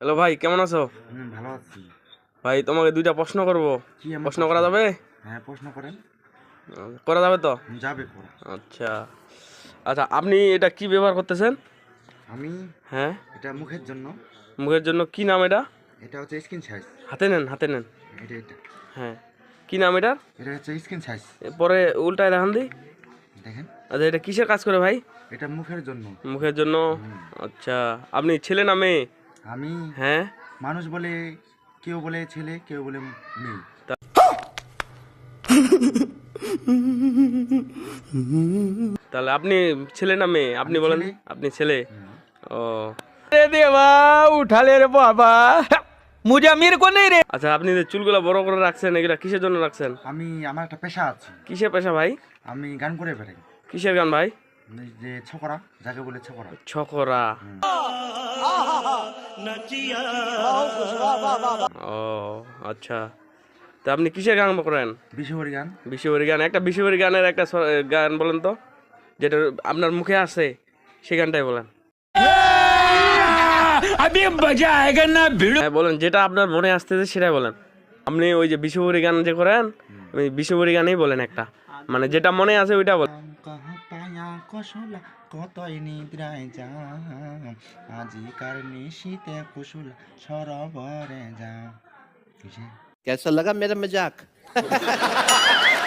Hello ভাই কেমন আছো? ভালো আছি। ভাই তোমাকে দুইটা প্রশ্ন করব। প্রশ্ন করা যাবে? হ্যাঁ প্রশ্ন করেন। করা যাবে তো? যাবে করা। আচ্ছা। আচ্ছা আপনি এটা কি ব্যবহার করতেছেন? আমি? হ্যাঁ। এটা মুখের জন্য। মুখের জন্য কি নাম এটা? এটা হচ্ছে স্কিন সাইজ হাতে নেন হাতে নেন। এটা এটা। হ্যাঁ। কি নাম এটার? এটা হচ্ছে স্কিন সাইজ পরে উল্টায় দেখান দিই দেখেন। আচ্ছা এটা কিসের কাজ করে ভাই? এটা মুখের জন্য। মুখের জন্য? আচ্ছা আপনি ছেলে না মেয়ে? আমি হ্যাঁ? মানুষ বলে কেউ বলে ছেলে কেউ বলে মেয়ে। তাহলে আপনি ছেলে না মেয়ে? আপনি বলেন আপনি ছেলে? হ্যাঁ। ও। উঠালে রে বাবা। মুজামির কোনে রে। আচ্ছা আপনি যে বড় করে রাখছেন এগুলা কিসের জন্য রাখছেন? আমি আমার একটা পেশা আছে। কিসের পেশা ভাই? আমি গান করে কিসের গান ভাই? ছকরা ও আচ্ছা। তা আপনি কিসের গান করেন? বিশ্বরী গান। বিশ্বরী গান একটা বিশ্বরী গানের একটা গান বলেন তো যেটা আপনার মুখে আছে সে গানটাই বলেন। আমি মজা হ্যাঁ, বলেন যেটা আপনার মনে আসতেছে সেটাই বলেন। আপনি ওই যে বিশ্বরী গান যে করেন বিশ্বরী গানেই বলেন একটা। মানে যেটা মনে আছে ওইটা বলেন। কাহা পায়া কসলা কতই নিদ্রায় যাম আজিকার নিশীতে কুশুলা সরবরে যাম कैसा लगा मेरा मजाक